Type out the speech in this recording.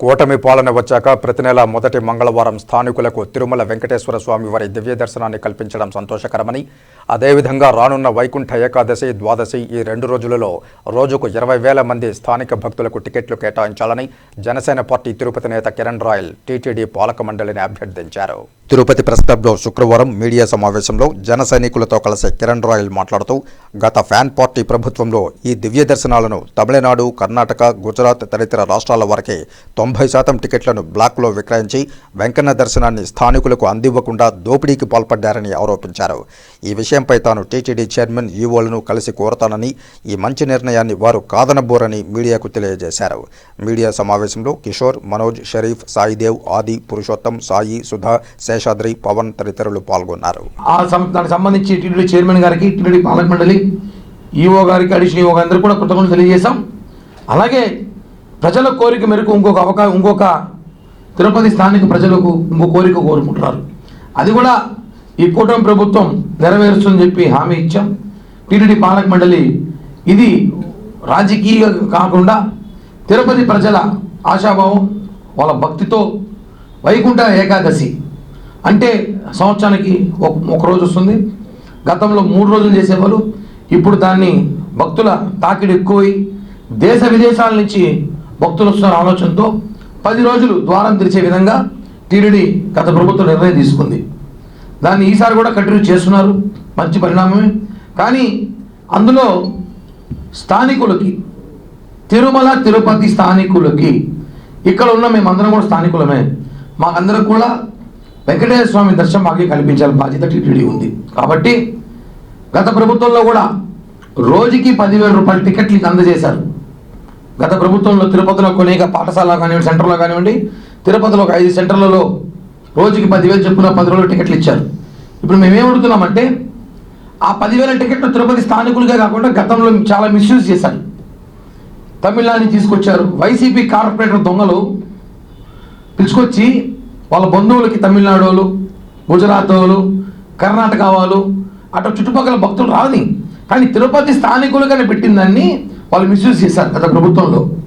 కూటమి పాలన వచ్చాక ప్రతి నెల మొదటి మంగళవారం స్థానికులకు తిరుమల వెంకటేశ్వర స్వామి వారి దివ్య దర్శనాన్ని కల్పించడం సంతోషకరమని అదేవిధంగా రానున్న వైకుంఠ ఏకాదశి ద్వాదశి ఈ రెండు రోజులలో రోజుకు ఇరవై వేల మంది స్థానిక భక్తులకు టికెట్లు కేటాయించాలని జనసేన పార్టీ తిరుపతి నేత కిరణ్ రాయల్ టీటీడీ పాలక మండలిని అభ్యర్థించారు. తిరుపతి ప్రెస్ క్లబ్లో శుక్రవారం మీడియా సమావేశంలో జన సైనికులతో కలిసి కిరణ్ రాయల్ మాట్లాడుతూ గత ఫ్యాన్ పార్టీ ప్రభుత్వంలో ఈ దివ్య దర్శనాలను తమిళనాడు కర్ణాటక గుజరాత్ తదితర రాష్ట్రాల వరకే తొంభై శాతం టికెట్లను బ్లాక్లో విక్రయించి వెంకన్న దర్శనాన్ని స్థానికులకు అందివ్వకుండా దోపిడీకి పాల్పడ్డారని ఆరోపించారు. ఈ విషయం విషయంపై తాను టీటీడీ చైర్మన్ ఈవోలను కలిసి కోరతానని ఈ మంచి నిర్ణయాన్ని వారు కాదనబోరని మీడియాకు తెలియజేశారు. మీడియా సమావేశంలో కిషోర్ మనోజ్ షరీఫ్ సాయిదేవ్ ఆది పురుషోత్తం సాయి సుధా శేషాద్రి పవన్ తదితరులు పాల్గొన్నారు. ఆ సం- దానికి సంబంధించి టీటీడీ చైర్మన్ గారికి టీటీడీ పాలక మండలి ఈఓ గారికి అడిషనల్ ఈవో గారికి కూడా కృతజ్ఞతలు తెలియజేశాం. అలాగే ప్రజల కోరిక మేరకు ఇంకొక అవకాశం ఇంకొక తిరుపతి స్థానిక ప్రజలకు ఇంకో కోరిక కోరుకుంటున్నారు. అది కూడా ఈ కూటమి ప్రభుత్వం నెరవేరుస్తుందని చెప్పి హామీ ఇచ్చాం. టీటీడీ పాలక మండలి ఇది రాజకీయ కాకుండా తిరుపతి ప్రజల ఆశాభావం వాళ్ళ భక్తితో వైకుంఠ ఏకాదశి అంటే సంవత్సరానికి ఒక ఒక రోజు వస్తుంది. గతంలో మూడు రోజులు చేసేవాళ్ళు ఇప్పుడు దాన్ని భక్తుల తాకిడి ఎక్కువై దేశ విదేశాల నుంచి భక్తులు వస్తున్న ఆలోచనతో పది రోజులు ద్వారం తెరిచే విధంగా టీడీడీ గత ప్రభుత్వం నిర్ణయం తీసుకుంది. దాన్ని ఈసారి కూడా కంటిన్యూ చేస్తున్నారు. మంచి పరిణామమే. కానీ అందులో స్థానికులకి తిరుమల తిరుపతి స్థానికులకి ఇక్కడ ఉన్న మేమందరం కూడా స్థానికులమే. మాకందరం కూడా వెంకటేశ్వర స్వామి దర్శనం మాకే కల్పించాలి. బాధ్యత టీటీడీ ఉంది. కాబట్టి గత ప్రభుత్వంలో కూడా రోజుకి పదివేల రూపాయల టికెట్లు అందజేశారు. గత ప్రభుత్వంలో తిరుపతిలో కొనేక పాఠశాల కానివ్వండి సెంటర్లో కానివ్వండి తిరుపతిలో ఒక ఐదు సెంటర్లలో రోజుకి పదివేలు చెప్పున పది రోజులు టికెట్లు ఇచ్చారు. ఇప్పుడు మేమేం అడుగుతున్నామంటే ఆ పదివేల టికెట్లు తిరుపతి స్థానికులుగా కాకుండా గతంలో చాలా మిస్యూజ్ చేశారు. తమిళనాడు తీసుకొచ్చారు. వైసీపీ కార్పొరేటర్ దొంగలు పిలుచుకొచ్చి వాళ్ళ బంధువులకి తమిళనాడు వాళ్ళు గుజరాత్ వాళ్ళు కర్ణాటక వాళ్ళు అటు చుట్టుపక్కల భక్తులు రాని కానీ తిరుపతి స్థానికులుగానే పెట్టిందాన్ని వాళ్ళు మిస్యూజ్ చేశారు గత ప్రభుత్వంలో.